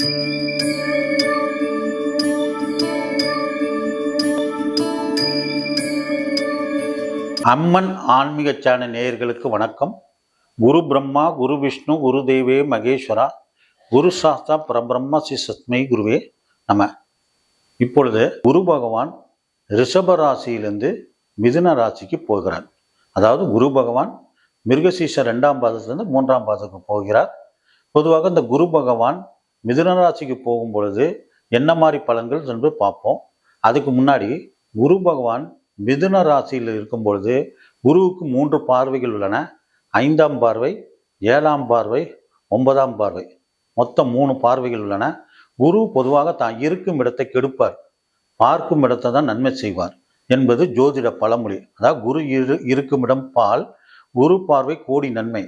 அம்மன் ஆன்மீக சேனல் நேயர்களுக்கு வணக்கம். குரு பிரம்மா குரு விஷ்ணு குரு தெய்வே மகேஸ்வரா குரு சாஸ்தா பரபிரம்ம ஸ்ரீ சத்மை குருவே நம. இப்பொழுது குரு பகவான் ரிஷப ராசியிலிருந்து மிதுன ராசிக்கு போகிறார். அதாவது குரு பகவான் மிருகசீச ரெண்டாம் பாதத்திலிருந்து மூன்றாம் பாதத்துக்கு போகிறார். பொதுவாக இந்த குரு பகவான் மிதுன ராசிக்கு போகும் பொழுது என்ன மாதிரி பலன்கள் என்று பார்ப்போம். அதுக்கு முன்னாடி குரு பகவான் மிதுன ராசியில் இருக்கும் பொழுது குருவுக்கு மூன்று பார்வைகள் உள்ளன. ஐந்தாம் பார்வை ஏழாம் பார்வை ஒன்பதாம் பார்வை. மொத்தம் மூணு பார்வைகள் உள்ளன. குரு பொதுவாக தான் இருக்கும் இடத்தை கெடுப்பார். பார்க்கும் இடத்தை தான் நன்மை செய்வார் என்பது ஜோதிட பழமொழி. அதாவது குரு இரு இருக்கும் இடம் பால் குரு பார்வை கோடி நன்மை.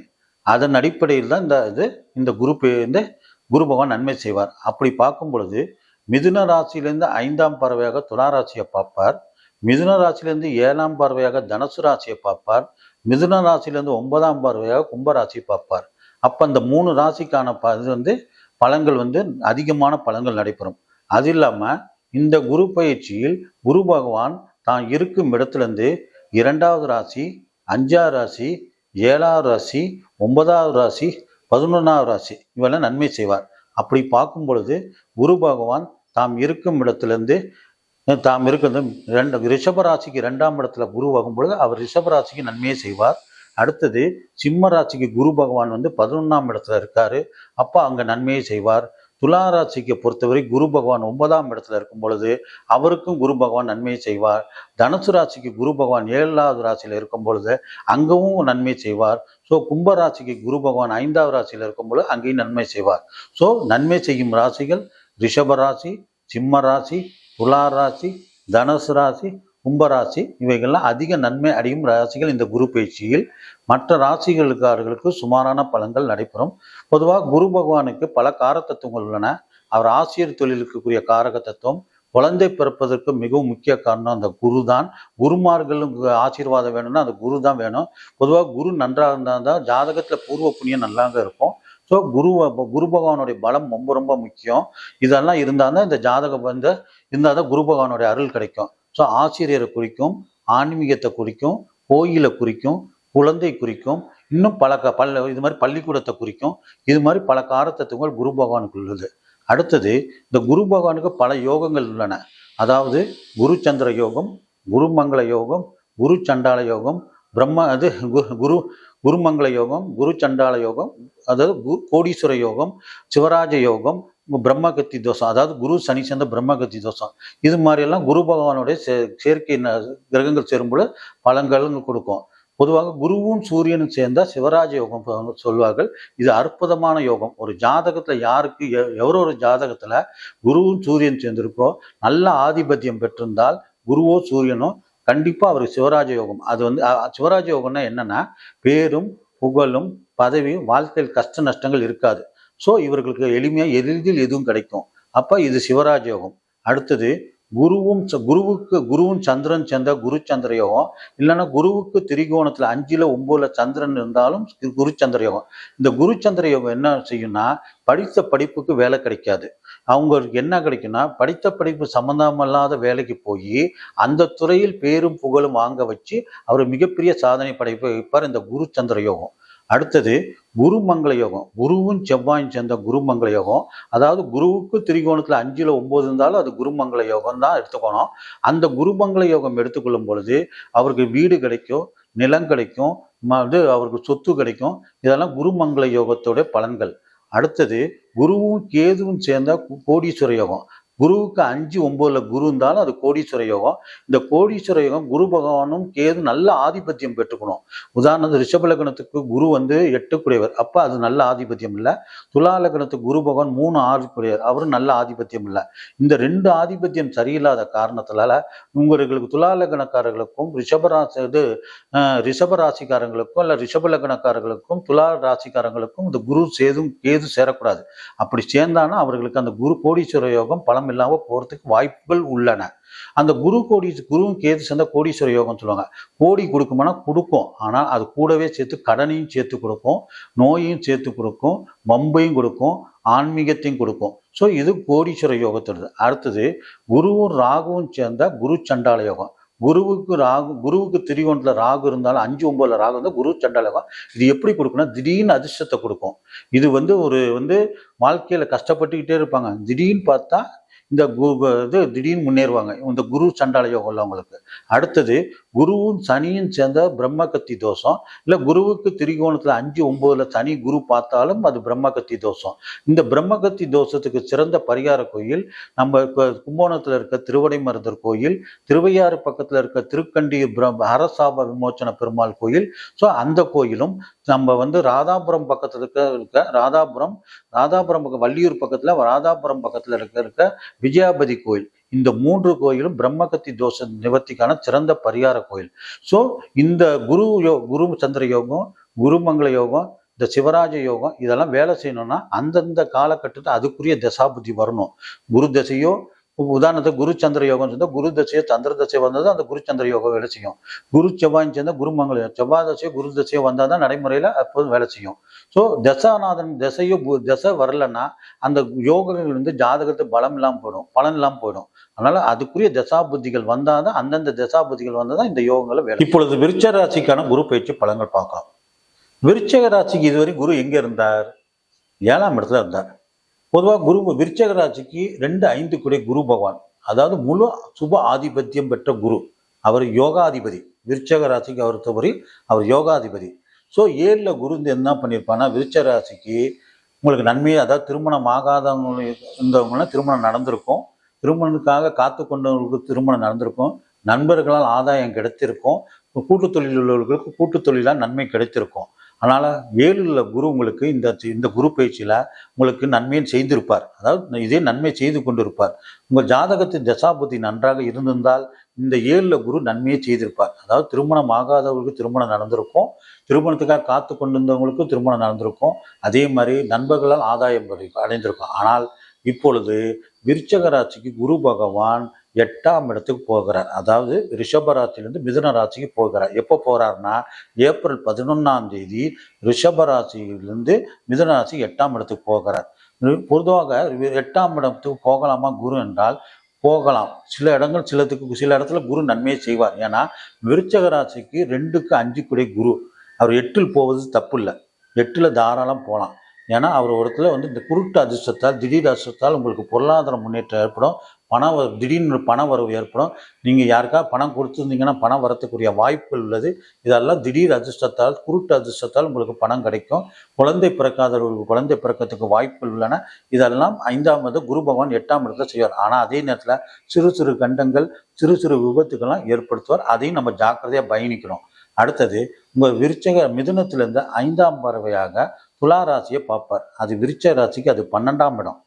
அதன் அடிப்படையில் தான் இந்த இது இந்த குரு இந்த குரு பகவான் நன்மை செய்வார். அப்படி பார்க்கும் பொழுது மிதுன ராசியிலேருந்து ஐந்தாம் பறவையாக துலா ராசியை பார்ப்பார். மிதுன ராசியிலேருந்து ஏழாம் பார்வையாக தனுசு ராசியை பார்ப்பார். மிதுன ராசியிலேருந்து ஒன்பதாம் பார்வையாக கும்பராசியை பார்ப்பார். அப்போ அந்த மூணு ராசிக்கான ப இது வந்து பலன்கள் வந்து அதிகமான பலன்கள் நடைபெறும். அது இல்லாமல் இந்த குரு பயிற்சியில் குரு பகவான் தான் இருக்கும் இடத்துலேருந்து இரண்டாவது ராசி அஞ்சாவது ராசி ஏழாவது ராசி ஒன்பதாவது ராசி பதினொன்றாவது ராசி. இவெல்லாம் நன்மை செய்வார். அப்படி பார்க்கும் பொழுது குரு பகவான் தாம் இருக்கும் இடத்திலிருந்து தாம் இருக்கிறது ரெண்டு ரிஷபராசிக்கு ரெண்டாம் இடத்துல குரு ஆகும் பொழுது அவர் ரிஷபராசிக்கு நன்மையை செய்வார். அடுத்தது சிம்ம ராசிக்கு குரு பகவான் வந்து பதினொன்றாம் இடத்துல இருக்காரு. அப்போ அங்கே நன்மையை செய்வார். துலாராசிக்கு பொறுத்தவரை குரு பகவான் ஒன்பதாம் இடத்துல இருக்கும் பொழுது அவருக்கும் குரு பகவான் நன்மையை செய்வார். தனுசு ராசிக்கு குரு பகவான் ஏழாவது ராசியில் இருக்கும் பொழுது அங்கவும் நன்மை செய்வார். ஸோ கும்ப ராசிக்கு குரு பகவான் ஐந்தாவது ராசியில் இருக்கும் பொழுது அங்கேயும் நன்மை செய்வார். ஸோ நன்மை செய்யும் ராசிகள் ரிஷப ராசி சிம்ம ராசி துலா ராசி தனுசு ராசி கும்பராசி இவைகள்லாம் அதிக நன்மை அடையும் ராசிகள் இந்த குரு பயிற்சியில். மற்ற ராசிகளுக்காரர்களுக்கு சுமாரான பலன்கள் நடைபெறும். பொதுவாக குரு பகவானுக்கு பல காரத்தத்துவங்கள் உள்ளன. அவர் ஆசிரியர் தொழிலுக்குரிய காரக தத்துவம் குழந்தை பிறப்பதற்கு மிகவும் முக்கிய காரணம் அந்த குரு தான் குருமார்களும் ஆசீர்வாதம் வேணும்னா அந்த குரு தான் வேணும். பொதுவாக குரு நன்றாக இருந்தால் தான் ஜாதகத்தில் பூர்வ புண்ணியம் நல்லாங்க இருக்கும். ஸோ குரு குரு பகவானுடைய பலம் ரொம்ப ரொம்ப முக்கியம். இதெல்லாம் இருந்தால் தான் இந்த ஜாதகம் வந்து இருந்தால் தான் குரு பகவானுடைய அருள் கிடைக்கும். ஸோ ஆசிரியரை குறிக்கும் ஆன்மீகத்தை குறிக்கும் கோயிலை குறிக்கும் குழந்தை குறிக்கும் இன்னும் பல க பல்ல இது மாதிரி பள்ளிக்கூடத்தை குறிக்கும் இது மாதிரி பல காரத்தத்துவங்கள் குரு பகவானுக்கு உள்ளது. அடுத்தது இந்த குரு பகவானுக்கு பல யோகங்கள் உள்ளன. அதாவது குரு சந்திர யோகம் குருமங்கள யோகம் குரு சண்டால யோகம் பிரம்ம அது குரு குருமங்கள யோகம் குரு சண்டால யோகம் அதாவது கு- கோடீஸ்வர யோகம் சிவராஜ யோகம் பிரம்மகத்தி தோஷம் அதாவது குரு சனி சேர்ந்த பிரம்மகத்தி தோஷம் இது மாதிரியெல்லாம் குரு பகவானுடைய சே- சேர்க்கை ந- கிரகங்கள் சேரும்போது பலன்கள் கொடுக்கும். பொதுவாக குருவும் சூரியனும் சேர்ந்தா சிவராஜ யோகம் சொல்வார்கள். இது அற்புதமான யோகம். ஒரு ஜாதகத்துல யாருக்கு எ- எவரோ ஒரு ஜாதகத்துல குருவும் சூரியன் சேர்ந்திருக்கோ நல்ல ஆதிபத்தியம் பெற்றிருந்தால் குருவோ சூரியனோ கண்டிப்பா அவருக்கு சிவராஜ யோகம். அது வந்து சிவராஜ யோகம்னா என்னன்னா பேரும் புகழும் பதவியும் வாழ்க்கையில் கஷ்ட நஷ்டங்கள் இருக்காது. ஸோ இவர்களுக்கு எளிமையாக எளிதில் எதுவும் கிடைக்கும். அப்போ இது சிவராஜ யோகம் அடுத்தது குருவும் ச- குருவுக்கு குருவும் சந்திரன் சேர்ந்த குரு சந்திர யோகம் இல்லைன்னா குருவுக்கு திரிகோணத்தில் அஞ்சில் ஒன்பதுல சந்திரன் இருந்தாலும் குரு சந்திர யோகம் இந்த குரு சந்திர யோகம் என்ன செய்யும்னா படித்த படிப்புக்கு வேலை கிடைக்காது. அவங்களுக்கு என்ன கிடைக்கும்னா படித்த படிப்பு சம்பந்தமில்லாத வேலைக்கு போய் அந்த துறையில் பேரும் புகழும் வாங்க வச்சு அவர் மிகப்பெரிய சாதனை படைப்பை வைப்பார் இந்த குரு சந்திர யோகம் அடுத்தது குருமங்கள யோகம். குருவும் செவ்வாயும் சேர்ந்த குருமங்கள யோகம். அதாவது குருவுக்கு திரிகோணத்தில் அஞ்சில் ஒம்பது இருந்தாலும் அது குருமங்கள யோகம் தான் எடுத்துக்கணும். அந்த குருமங்கள யோகம் எடுத்துக்கொள்ளும் பொழுது அவருக்கு வீடு கிடைக்கும் நிலம் கிடைக்கும் ம- இது அவருக்கு சொத்து கிடைக்கும். இதெல்லாம் குருமங்கள யோகத்தோட பலன்கள். அடுத்தது குருவும் கேதுவும் சேர்ந்த கோடீஸ்வர யோகம். குருவுக்கு அஞ்சு ஒன்பதுல குரு இருந்தாலும் அது கோடீஸ்வர யோகம். இந்த கோடீஸ்வர யோகம் குரு பகவானும் கேது நல்ல ஆதிபத்தியம் பெற்றுக்கணும். உதாரணத்துக்கு ரிஷப லக்னத்துக்கு குரு வந்து எட்டுக்குடையவர். அப்போ அது நல்ல ஆதிபத்தியம் இல்லை. துலா லக்னத்துக்கு குரு பகவான் மூணு ஆதிக்குடையவர் அவரும் நல்ல ஆதிபத்தியம் இல்லை. இந்த ரெண்டு ஆதிபத்தியம் சரியில்லாத காரணத்தினால உங்களுக்கு துலா லக்னக்காரர்களுக்கும் ரிஷபராசி இது அஹ், ரிஷப ராசிக்காரங்களுக்கும் இல்ல ரிஷப லக்னக்காரர்களுக்கும் துலா ராசிக்காரங்களுக்கும் இந்த குரு சேதும் கேது சேரக்கூடாது. அப்படி சேர்ந்தானா அவர்களுக்கு அந்த குரு கோடீஸ்வர யோகம் பலம் இல்லாமல் போகிறதுக்கு வாய்ப்புகள் உள்ளன. அந்த குரு கோடி குருவும் கேது சேர்ந்த கோடீஸ்வர யோகம் சொல்லுவாங்க. கோடி கொடுக்குமானா கொடுக்கும். ஆனால் அது கூடவே சேர்த்து கடனையும் சேர்த்து கொடுக்கும் நோயையும் சேர்த்து கொடுக்கும் வம்பையும் கொடுக்கும் ஆன்மீகத்தையும் கொடுக்கும். ஸோ இது கோடீஸ்வர யோகத்தோடது. அடுத்தது குருவும் ராகுவும் சேர்ந்த குரு சண்டால யோகம். குருவுக்கு ராகு குருவுக்கு திரிகோணத்தில் ராகு இருந்தாலும் அஞ்சு ஒன்பதுல ராகு இருந்தால் குரு சண்டாலகம் இது எப்படி கொடுக்குன்னா திடீர்னு அதிர்ஷ்டத்தை கொடுக்கும். இது வந்து ஒரு வந்து வாழ்க்கையில் கஷ்டப்பட்டுக்கிட்டே இருப்பாங்க. திடீர்னு பார்த்தா இந்த கு- இது திடீர்னு முன்னேறுவாங்க. இந்த குரு சண்டால யோகம் உள்ளவங்களுக்கு அடுத்தது குருவும் சனியும் சேர்ந்த பிரம்மகத்தி தோஷம். இல்லை குருவுக்கு திரிகோணத்தில் அஞ்சு ஒம்போதுல சனி குரு பார்த்தாலும் அது பிரம்ம கத்தி தோஷம். இந்த பிரம்மகத்தி தோஷத்துக்கு சிறந்த பரிகார கோயில் நம்ம இப்போ இருக்க இருக்க திருவடைமருதர் கோயில் திருவையாறு பக்கத்தில் இருக்க திருக்கண்டி பிரம் அரசாப விமோச்சன பெருமாள் கோயில். ஸோ அந்த கோயிலும் நம்ம வந்து ராதாபுரம் பக்கத்தில் இருக்க இருக்க ராதாபுரம் ராதாபுரம் பக்கம் வள்ளியூர் பக்கத்தில் ராதாபுரம் பக்கத்தில் இருக்க இருக்க விஜயாபதி கோயில். இந்த மூன்று கோயிலும் பிரம்மகத்தி தோஷ நிவர்த்திக்கான சிறந்த பரிகார கோயில். ஸோ இந்த குரு யோ குரு சந்திர யோகம் குருமங்கள யோகம் இந்த சிவராஜ யோகம் இதெல்லாம் வேலை செய்யணும்னா அந்தந்த காலகட்டத்தில் அதுக்குரிய தசாபுத்தி வரணும். குரு தசையோ உதாரணத்துக்கு குரு சந்திர யோகம் சேர்ந்தா குரு தசையோ சந்திர தசை வந்தது அந்த குரு சந்திர யோகம் வேலை செய்யும். குரு செவ்வாய் சேர்ந்தா குருமங்கள செவ்வாய் தசையோ குரு தசையோ வந்தால் தான் நடைமுறையில் அப்போதும் வேலை செய்யும். ஸோ தசாநாதன் தசையோ பு- தசை வரலன்னா அந்த யோகங்கள் வந்து ஜாதகத்தை பலம் இல்லாமல் போயிடும் பலன் இல்லாமல் போயிடும். அதனால அதுக்குரிய தசாபுத்திகள் வந்தால் தான் அந்தந்த தசாபுத்திகள் வந்தால் தான் இந்த யோகங்களை வேலை இப்பொழுது விருச்ச ராசிக்கான குரு பயிற்சி பலங்கள் பார்க்கலாம். விருச்சக ராசிக்கு இதுவரை குரு எங்கே இருந்தார்? ஏழாம் இடத்துல இருந்தார். பொதுவாக குரு விருச்சக ராசிக்கு ரெண்டு ஐந்து குடை குரு பகவான். அதாவது முழு சுப ஆதிபத்தியம் பெற்ற குரு. அவர் யோகாதிபதி. விருச்சக ராசிக்கு அவர் தவறி அவர் யோகாதிபதி. ஸோ ஏழில் குரு வந்து என்ன பண்ணியிருப்பான்னா விருச்சக ராசிக்கு உங்களுக்கு நன்மையை அதாவது திருமணம் ஆகாதவங்க இருந்தவங்களாம் திருமணம் நடந்திருக்கும். திருமணத்துக்காக காத்து கொண்டவங்களுக்கு திருமணம் நடந்திருக்கும். நண்பர்களால் ஆதாயம் கிடைத்திருக்கும். கூட்டுத் தொழில் உள்ளவர்களுக்கு கூட்டு தொழிலால் நன்மை கிடைத்திருக்கும். அதனால் ஏழுல குரு உங்களுக்கு இந்த இந்த குரு பயிற்சியில் உங்களுக்கு நன்மையை செய்திருப்பார். அதாவது இதே நன்மை செய்து கொண்டிருப்பார். உங்கள் ஜாதகத்தின் தசாபுத்தி நன்றாக இருந்திருந்தால் இந்த ஏழில் குரு நன்மையை செய்திருப்பார். அதாவது திருமணம் ஆகாதவர்களுக்கு திருமணம் நடந்திருக்கும். திருமணத்துக்காக காத்து கொண்டிருந்தவங்களுக்கும் திருமணம் நடந்திருக்கும். அதே மாதிரி நண்பர்களால் ஆதாயம் அடைந்திருக்கும். ஆனால் இப்பொழுது விருச்சக ராசிக்கு குரு பகவான் எட்டாம் இடத்துக்கு போகிறார். அதாவது ரிஷப ராசியிலிருந்து மிதுன ராசிக்கு போகிறார். எப்போ போகிறாருன்னா ஏப்ரல் பதினொன்றாம் தேதி ரிஷப மிதுன ராசி எட்டாம் இடத்துக்கு போகிறார். பொதுவாக எட்டாம் இடத்துக்கு போகலாமா குரு என்றால் போகலாம். சில இடங்கள் சிலத்துக்கு சில இடத்துல குரு நன்மையை செய்வார். ஏன்னா விருச்சக ராசிக்கு ரெண்டுக்கு அஞ்சு குடை குரு. அவர் எட்டில் போவது தப்பு இல்லை எட்டில் தாராளம் போகலாம். ஏன்னா அவர் ஒரு இடத்துல வந்து இந்த குருட்டு அதிர்ஷ்டத்தால் திடீர் அதிர்ஷ்டத்தால் உங்களுக்கு பொருளாதார முன்னேற்றம் ஏற்படும். பணம் திடீர்னு பண வரவு ஏற்படும். நீங்கள் யாருக்கா பணம் கொடுத்துருந்தீங்கன்னா பணம் வரத்துக்குரிய வாய்ப்புகள் உள்ளது. இதெல்லாம் திடீர் அதிர்ஷ்டத்தால் குருட்டு அதிர்ஷ்டத்தால் உங்களுக்கு பணம் கிடைக்கும். குழந்தை பிறக்காதவர்களுக்கு குழந்தை பிறக்கத்துக்கு வாய்ப்புகள் உள்ளன. இதெல்லாம் ஐந்தாம் குரு பகவான் எட்டாம் இடத்துல செய்வார். ஆனால் அதே நேரத்தில் சிறு சிறு கண்டங்கள் சிறு சிறு விபத்துக்கெல்லாம் ஏற்படுத்துவார். அதையும் நம்ம ஜாக்கிரதையாக பயணிக்கணும். அடுத்தது உங்கள் விருச்சக மிதுனத்திலிருந்து ஐந்தாம் பறவையாக துலா ராசியை பார்ப்பார். அது விருச்ச ராசிக்கு அது பன்னெண்டாம் இடம்.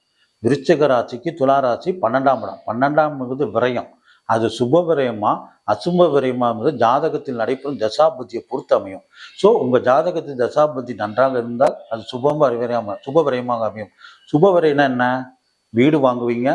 விருச்சக ராசிக்கு துலா ராசி பன்னெண்டாம் இடம். பன்னெண்டாம் என்பது விரயம். அது சுப விரயமா அசுப விரயமாங்கிறது ஜாதகத்தில் நடைபெறும் தசாபுத்தியை பொறுத்து அமையும். ஸோ உங்கள் ஜாதகத்தில் தசாபுத்தி நன்றாக இருந்தால் அது சுபம் விரயமாக சுப விரயமாக அமையும். சுப விரயம்னா என்ன? வீடு வாங்குவீங்க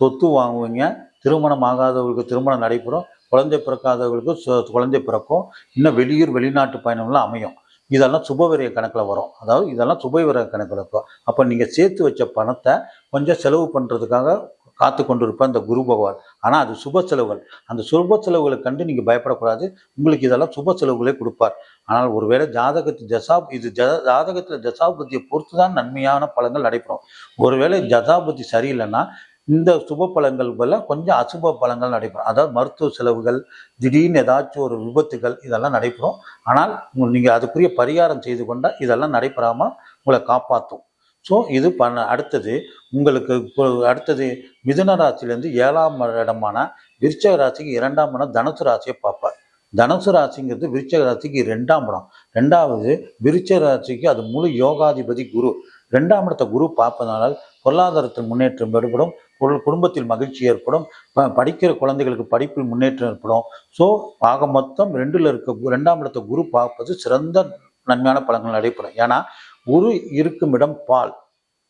சொத்து வாங்குவீங்க திருமணம் ஆகாதவர்களுக்கு திருமணம் நடைபெறும் குழந்தை பிறக்காதவர்களுக்கு குழந்தை பிறக்கும் இன்னும் வெளியூர் வெளிநாட்டு பயணம்லாம் அமையும். இதெல்லாம் சுபவிரய கணக்கில் வரும். அதாவது இதெல்லாம் சுபவிரய கணக்கில் இருக்கும் அப்போ நீங்கள் சேர்த்து வச்ச பணத்தை கொஞ்சம் செலவு பண்ணுறதுக்காக காத்து கொண்டிருப்ப இந்த குரு பகவான். ஆனால் அது சுப செலவுகள். அந்த சுப செலவுகளை கண்டு நீங்கள் பயப்படக்கூடாது. உங்களுக்கு இதெல்லாம் சுப செலவுகளே கொடுப்பார். ஆனால் ஒருவேளை ஜாதகத்து ஜசா இது ஜ ஜாதகத்தில் தசாபுத்தியை பொறுத்து தான் நன்மையான பலன்கள் நடைபெறும். ஒருவேளை ஜசாபுத்தி சரியில்லைன்னா இந்த சுப பலன்கள் போல கொஞ்சம் அசுப பலங்கள் நடைபெறும். அதாவது மருத்துவ செலவுகள் திடீர்னு ஏதாச்சும் ஒரு விபத்துகள் இதெல்லாம் நடைபெறும். ஆனால் உங்கள் நீங்கள் அதுக்குரிய பரிகாரம் செய்து கொண்டால் இதெல்லாம் நடைபெறாமல் உங்களை காப்பாற்றும் ஸோ இது பண்ண அடுத்தது உங்களுக்கு இப்போ அடுத்தது மிதுன ராசிலேருந்து ஏழாம் இடமான விருச்சக ராசிக்கு இரண்டாம் இடம் தனுசு ராசியை பார்ப்பார். தனுசு ராசிங்கிறது விருச்சக ராசிக்கு ரெண்டாம் இடம். ரெண்டாவது விருச்சக ராசிக்கு அது முழு யோகாதிபதி குரு. ரெண்டாம் இடத்த குரு பார்ப்பதனால் பொருளாதாரத்தில் முன்னேற்றம் ஏற்படும். குடும்பத்தில் மகிழ்ச்சி ஏற்படும். ப- படிக்கிற குழந்தைகளுக்கு படிப்பில் முன்னேற்றம் ஏற்படும். ஸோ ஆக மொத்தம் ரெண்டில் இருக்க ரெண்டாம் இடத்த குரு பார்ப்பது சிறந்த நன்மையான பலன்கள் நடைபெறும். ஏன்னா குரு இருக்கும் இடம் பால்.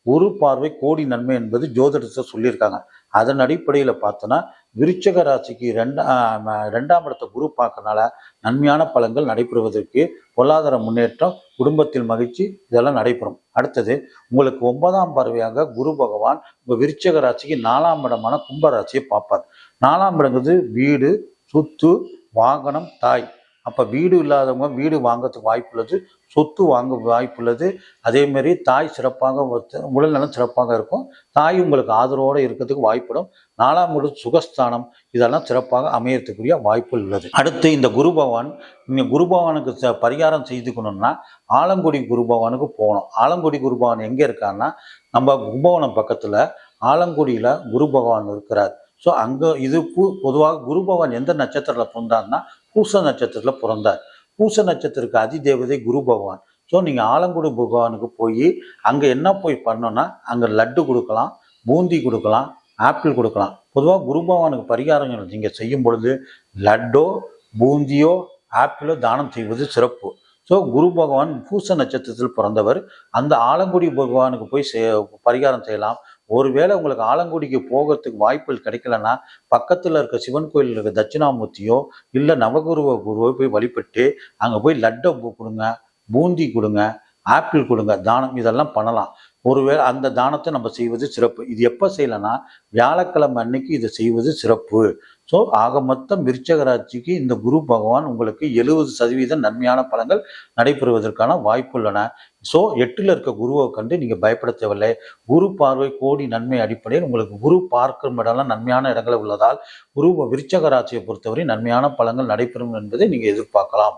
ஒரு பார்வை கோடி நன்மை என்பது ஜோதிடத்தை சொல்லியிருக்காங்க. அதன் அடிப்படையில் பார்த்தோன்னா விருச்சக ராசிக்கு ரெண்டா ரெண்டாம் இடத்த குரு பார்க்கறனால நன்மையான பலன்கள் நடைபெறுவதற்கு பொருளாதார முன்னேற்றம் குடும்பத்தில் மகிழ்ச்சி இதெல்லாம் நடைபெறும். அடுத்தது உங்களுக்கு ஒன்பதாம் பார்வையாக குரு பகவான் உங்கள் விருச்சக ராசிக்கு நாலாம் இடமான கும்பராசியை பார்ப்பார். நாலாம் இடங்கிறது வீடு சொத்து வாகனம் தாய். அப்போ வீடு இல்லாதவங்க வீடு வாங்கறதுக்கு வாய்ப்பு உள்ளது சொத்து வாங்க வாய்ப்பு உள்ளது. அதேமாரி தாய் சிறப்பாக உடல் உடல்நலம் சிறப்பாக இருக்கும். தாய் உங்களுக்கு ஆதரவோடு இருக்கிறதுக்கு வாய்ப்பிடும். நாலாம் வீடு சுகஸ்தானம். இதெல்லாம் சிறப்பாக அமையறதுக்குரிய வாய்ப்பு உள்ளது. அடுத்து இந்த குரு பகவான் இந்த குரு பகவானுக்கு ச- பரிகாரம் செய்துக்கணும்னா ஆலங்குடி குரு பகவானுக்கு போகணும். ஆலங்குடி குரு பகவான் எங்கே இருக்காருன்னா நம்ம கும்பகோணம் பக்கத்தில் ஆலங்குடியில் குரு பகவான் இருக்கிறார். ஸோ அங்கே இது பொதுவாக குரு பகவான் எந்த நட்சத்திரத்தில் பிறந்தார்னா பூச நட்சத்திரத்தில் பிறந்தார். பூச நட்சத்திரத்துக்கு அதிதேவதை குரு பகவான். ஸோ நீங்கள் ஆலங்குடி பகவானுக்கு போய் அங்கே என்ன போய் பண்ணோன்னா அங்கே லட்டு கொடுக்கலாம் பூந்தி கொடுக்கலாம் ஆப்பிள் கொடுக்கலாம். பொதுவாக குரு பகவானுக்கு பரிகாரங்கள் நீங்கள் செய்யும் பொழுது லட்டோ பூந்தியோ ஆப்பிளோ தானம் செய்வது சிறப்பு. ஸோ குரு பகவான் பூச நட்சத்திரத்தில் பிறந்தவர். அந்த ஆலங்குடி பகவானுக்கு போய் பரிகாரம் செய்யலாம். ஒருவேளை உங்களுக்கு ஆலங்குடிக்கு போகிறதுக்கு வாய்ப்புகள் கிடைக்கலன்னா பக்கத்தில் இருக்க சிவன் கோயில் இருக்க தட்சிணாமூர்த்தியோ இல்லை நவகுருவ குருவோ போய் வழிபட்டு அங்கே போய் லட்டை கொடுங்க பூந்தி கொடுங்க ஆப்பிள் கொடுங்க தானம் இதெல்லாம் பண்ணலாம். ஒருவேளை அந்த தானத்தை நம்ம செய்வது சிறப்பு. இது எப்போ செய்யலைன்னா வியாழக்கிழமை அன்னைக்கு இதை செய்வது சிறப்பு. ஸோ ஆக மொத்தம் விருச்சகராட்சிக்கு இந்த குரு பகவான் உங்களுக்கு எழுபது சதவீதம் நன்மையான பலன்கள் நடைபெறுவதற்கான வாய்ப்பு உள்ளன. ஸோ எட்டில் இருக்க குருவை கண்டு நீங்கள் பயப்பட தேவையில்லை. குரு பார்வை கோடி நன்மை அடிப்படையில் உங்களுக்கு குரு பார்க்கும் இடம்லாம் நன்மையான இடங்களில் உள்ளதால் குரு விருச்சகராட்சியை பொறுத்தவரை நன்மையான பலன்கள் நடைபெறும் என்பதை நீங்கள் எதிர்பார்க்கலாம்.